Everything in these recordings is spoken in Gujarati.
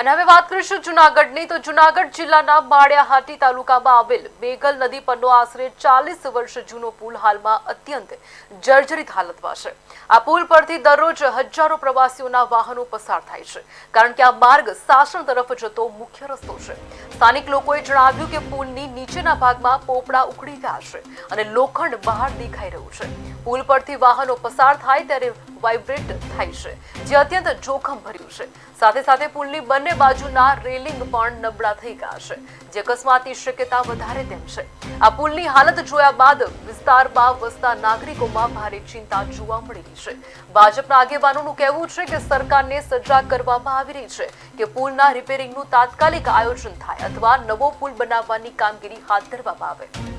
અને હવે વાત કરીશું જુનાગઢની. તો જુનાગઢ જિલ્લાના માળિયાહાટી તાલુકામાં આવેલ બેગલ નદી પરનો આશરે ચાલીસ વર્ષ જૂનો પુલ હાલમાં અત્યંત જર્જરિત હાલતમાં છે. આ પુલ પરથી દરરોજ હજારો પ્રવાસીઓના વાહનો પસાર થાય છે. કારણ કે આ માર્ગ સાસણ તરફ જતો મુખ્ય રસ્તો છે. સ્થાનિક લોકોએ જણાવ્યું કે પુલની નીચેના ભાગમાં પોપડા ઉખડી ગયા છે અને લોખંડ બહાર દેખાઈ રહ્યું છે. પુલ પરથી વાહનો પસાર થાય ત્યારે વાઇબ્રેટ થાય છે, જે અત્યંત જોખમ ભર્યું છે. સાથે સાથે પુલની બંને બાજુના રેલિંગ પણ નબળા થઈ ગયા છે, જે અકસ્માતની શક્યતા વધારે તેમ છે. આ પુલની હાલત જોયા બાદ વિસ્તારમાં વસતા નાગરિકોમાં ભારે ચિંતા જોવા મળી રહી છે. ભાજપના આગેવાનોનું કહેવું છે કે સરકારને સજાગ કરવામાં આવી રહી છે કે પુલના રિપેરિંગનું તાત્કાલિક આયોજન થાય અથવા નવો પુલ બનાવવાની કામગીરી હાથ ધરવામાં આવે.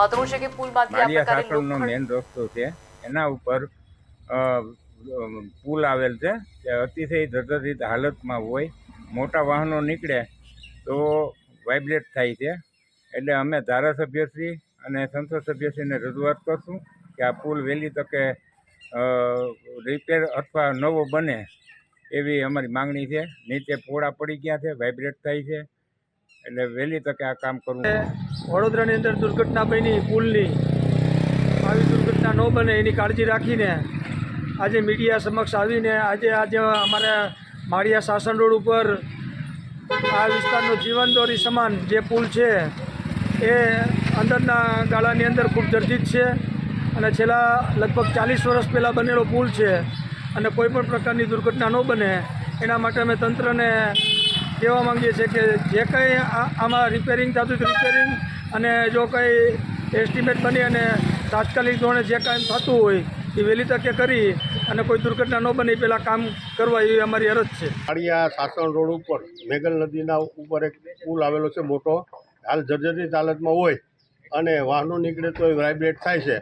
મહત્વનું છે કે પુલમાંથી આ પ્રકારે મેઇન રસ્તો છે. એના ઉપર પુલ આવેલ છે. તે અતિશય જર્જરિત હાલતમાં હોય મોટા વાહનો નીકળે તો વાઇબ્રેટ થાય છે. એટલે અમે ધારાસભ્યશ્રી અને સંસદ સભ્યશ્રીને રજૂઆત કરશું કે આ પુલ વહેલી તકે રિપેર અથવા નવો બને એવી અમારી માંગણી છે. નીચે પોળા પડી ગયા છે વાઇબ્રેટ થાય છે. એટલે વહેલી તકે આ કામ કરવું વડોદરાની અંદર દુર્ઘટના બની, પુલની. આવી દુર્ઘટના ન બને એની કાળજી રાખીને આજે મીડિયા સમક્ષ આવીને આજે આજે અમારા માળિયા શાસન રોડ ઉપર આ વિસ્તારનો જીવનદોરી સમાન જે પુલ છે, એ અંદરના ગાળાની અંદર ખૂબ જર્જિત છે અને છેલ્લા લગભગ ચાલીસ વર્ષ પહેલાં બનેલો પુલ છે અને કોઈપણ પ્રકારની દુર્ઘટના ન બને. એના માટે અમે તંત્રને કહેવા માંગીએ છીએ કે જે કંઈ આ- આમાં રિપેરિંગ થતું હતું રિપેરિંગ અને જો કંઈ એસ્ટિમેટ બની અને તાત્કાલિક ધોરણે જે કાંઈ થતું હોય એ વહેલી તકે કરી અને કોઈ દુર્ઘટના ન બને પહેલાં કામ કરવા એવી અમારી અરજ છે. કાળિયા સાસણ રોડ ઉપર મેઘલ નદીના ઉપર એક પુલ આવેલો છે મોટો. હાલ જર્જરિત હાલતમાં હોય અને વાહનો નીકળે તો એ વાઇબ્રેટ થાય છે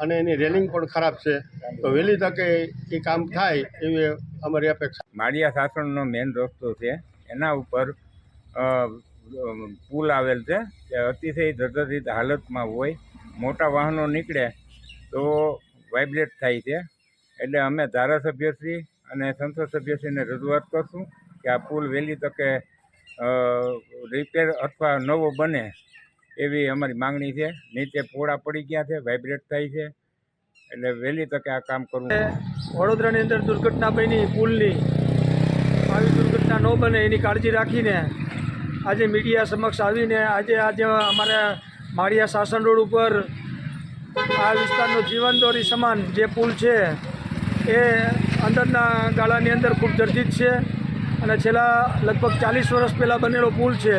અને એની રેલિંગ પણ ખરાબ છે. તો વહેલી તકે એ કામ થાય એવી અમારી અપેક્ષા. માળિયા સાસણનો મેઇન રસ્તો છે. એના ઉપર પુલ આવેલ છે તે અતિશય જર્જરિત હાલતમાં હોય. મોટા વાહનો નીકળે તો વાઇબ્રેટ થાય છે. એટલે અમે ધારાસભ્યશ્રી અને સંસદ સભ્યશ્રીને રજૂઆત કરશું કે આ પુલ વહેલી તકે રિપેર અથવા નવો બને એવી અમારી માંગણી છે. નીચે પોળા પડી ગયા છે, વાઇબ્રેટ થાય છે. એટલે વહેલી તકે આ કામ કરવું. વડોદરાની અંદર દુર્ઘટના બની પુલની. દુર્ઘટના ન બને એની કાળજી રાખીને આજે મીડિયા સમક્ષ આવીને આજે આજે અમારે માળિયા શાસન રોડ ઉપર આ વિસ્તારનો જીવનદોરી સમાન જે પુલ છે, એ અંદરના ગાળાની અંદર ખૂબ જર્જિત છે અને છેલ્લા લગભગ ચાલીસ વર્ષ પહેલાં બનેલો પુલ છે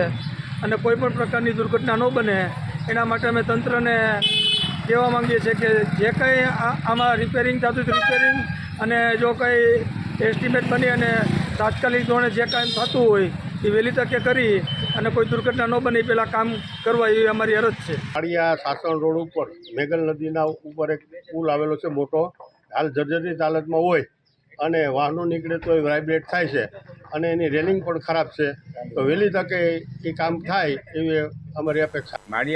અને કોઈપણ પ્રકારની દુર્ઘટના ન બને. એના માટે અમે તંત્રને કહેવા માંગીએ છીએ કે જે કંઈ આમાં રિપેરિંગ થતું હતું રિપેરિંગ અને જો કંઈ એસ્ટિમેટ બની અને તાત્કાલિક ધોરણે જે કાંઈ થતું હોય એ વહેલી તકે કરી અને કોઈ દુર્ઘટના ન બને પહેલાં કામ કરવા એવી અમારી અરજ છે. કાળિયા સાસણ રોડ ઉપર મેઘલ નદીના ઉપર એક પુલ આવેલો છે મોટો. હાલ જર્જરિત હાલતમાં હોય અને વાહનો નીકળે તો એ વાઇબ્રેટ થાય છે અને એની રેલિંગ પણ ખરાબ છે. તો વહેલી તકે એ કામ થાય એવી અમારી અપેક્ષા. માળિયા